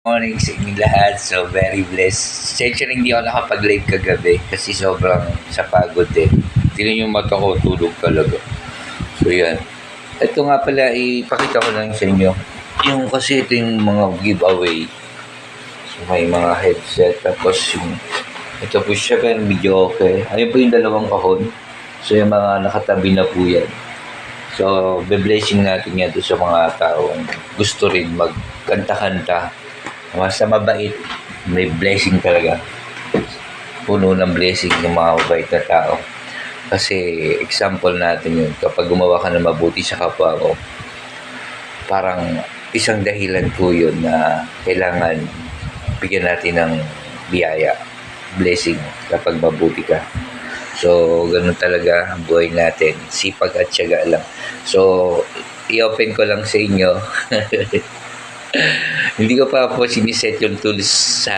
morning sa inyo lahat. So, very blessed. Sensya rin hindi ako nakapag-live kagabi kasi sobrang sa pagod eh. Tingnan yung mata ko, tulog talaga. So, yan. Ito nga pala, ipakita ko lang sa inyo. Yung kasi ito yung mga giveaway. So, may mga headset. Tapos yung, ito po siya pero medyo okay. Ayun po yung dalawang kahon. So, yung mga nakatabi na po yan. So, be-blessing natin yan sa mga taong gusto rin magkanta-kanta. Basta mabait, may blessing talaga. Puno ng blessing ng mga mabait na tao. Kasi example natin yun, kapag gumawa ka ng mabuti sa kapwa mo, parang isang dahilan po yun na kailangan bigyan natin ng biyaya, blessing kapag mabuti ka. So, ganun talaga ang buhay natin. Sipag at syaga lang. So, i-open ko lang sa inyo. Hindi ko pa po siniset yung tools sa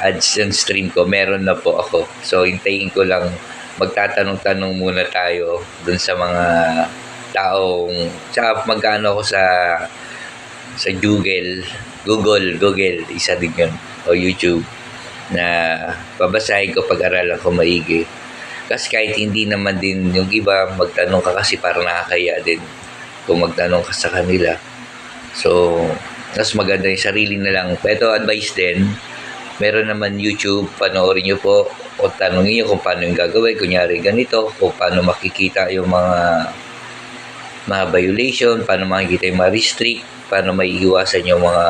AdSense stream ko. Meron na po ako. So, hintayin ko lang. Magtatanong-tanong muna tayo dun sa mga taong... Tsaka magkano ako sa sa Google. Google, Google. Isa din yun. O YouTube. Na babasahin ko pag-aralan ko maigi. Kasi kahit hindi naman din yung iba magtanong ka kasi parang nakakaya din kung magtanong ka sa kanila. So, mas maganda yung sarili na lang. Ito advice din, meron naman YouTube, panoorin nyo po o tanongin nyo kung paano yung gagawin. Kunyari ganito, kung paano makikita yung mga mga violation, paano makikita yung mga restrict, paano maiiwasan yung mga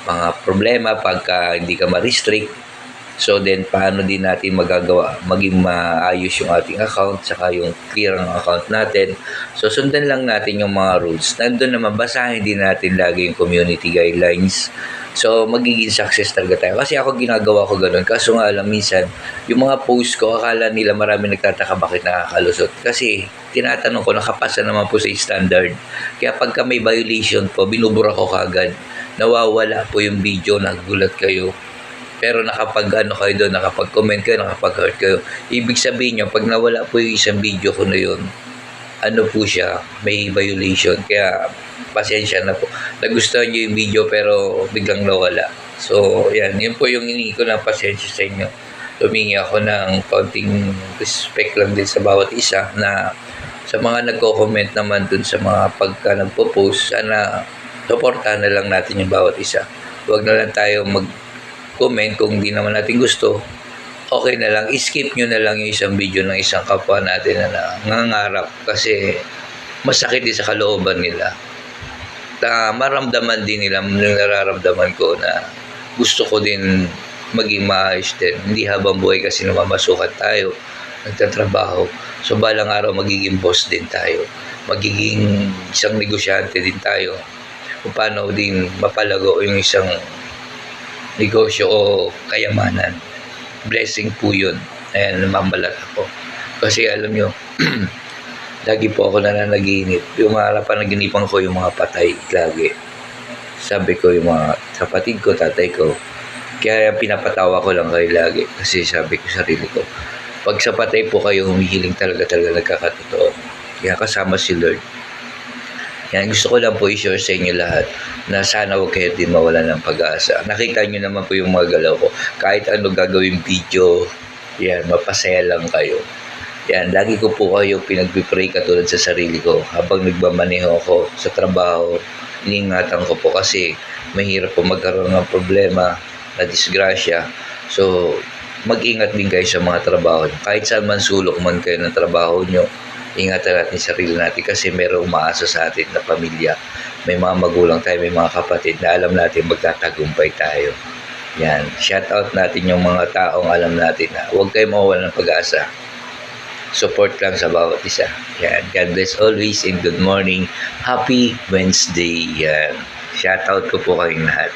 mga problema pagka hindi ka ma-restrict. So then, paano din natin magagawa, maging maayos yung ating account, saka yung clear ang account natin. So, sundan lang natin yung mga rules. Nandun naman, basahin din natin lagi yung community guidelines. So, magiging success talaga tayo. Kasi ako ginagawa ko ganun. Kaso nga lang, minsan, yung mga post ko, akala nila marami nagtataka bakit nakakalusot. Kasi, tinatanong ko, nakapasa naman po sa standard. Kaya pagka may violation po, binubura ko kagad. Nawawala po yung video, nagulat kayo pero nakapag ano kayo doon, nakapag-comment kayo, nakapag-heart kayo. Ibig sabihin nyo, pag nawala po yung isang video ko na yun, ano po siya, may violation. Kaya, pasensya na po. Nagustuhan nyo yung video pero biglang nawala. So, yan. Yun po yung ini ko na pasensya sa inyo. Tumingi ako ng konting respect lang din sa bawat isa na sa mga nagko-comment naman dun sa mga pagka nagpo-post, sana supportahan na lang natin yung bawat isa. Huwag na lang tayo mag comment kung hindi naman natin gusto, okay na lang. I-skip nyo na lang yung isang video ng isang kapwa natin na nangangarap kasi masakit din sa kalooban nila. Na maramdaman din nila nararamdaman ko na gusto ko din maging maayos din. Hindi habang buhay kasi namamasukan tayo, nagtatrabaho. So balang araw magiging boss din tayo. Magiging isang negosyante din tayo. Kung paano din mapalago yung isang negosyo o kayamanan. Blessing po yun. Ayan, namamalat ako. Kasi alam nyo, lagi po ako nananaginip. Yung mga panaginipan ko yung mga patay lagi. Sabi ko yung mga kapatid ko, tatay ko. Kaya pinapatawa ko lang kayo lagi. Kasi sabi ko sarili ko, pag sa patay po kayo humihiling talaga talaga nagkakatotoo. Kaya kasama si Lord. Yan, gusto ko lang po i-share sa inyo lahat na sana huwag kayo din mawala ng pag-asa. Nakita nyo naman po yung mga galaw ko. Kahit ano gagawin video, yan, mapasaya lang kayo. Yan, lagi ko po kayo pinagpipray katulad sa sarili ko. Habang nagmamaneho ako sa trabaho, iniingatan ko po kasi mahirap po magkaroon ng problema na disgrasya. So, mag-ingat din kayo sa mga trabaho nyo. Kahit saan man sulok man kayo ng trabaho nyo, ingatan natin sarili natin kasi merong umaasa sa atin na pamilya. May mga magulang tayo, may mga kapatid na alam natin magtatagumpay tayo. Yan. Shout out natin yung mga taong alam natin na huwag kayo mawawala ng pag-asa. Support lang sa bawat isa. Yan. God bless always and good morning. Happy Wednesday. Yan. Shout out ko po kayong lahat.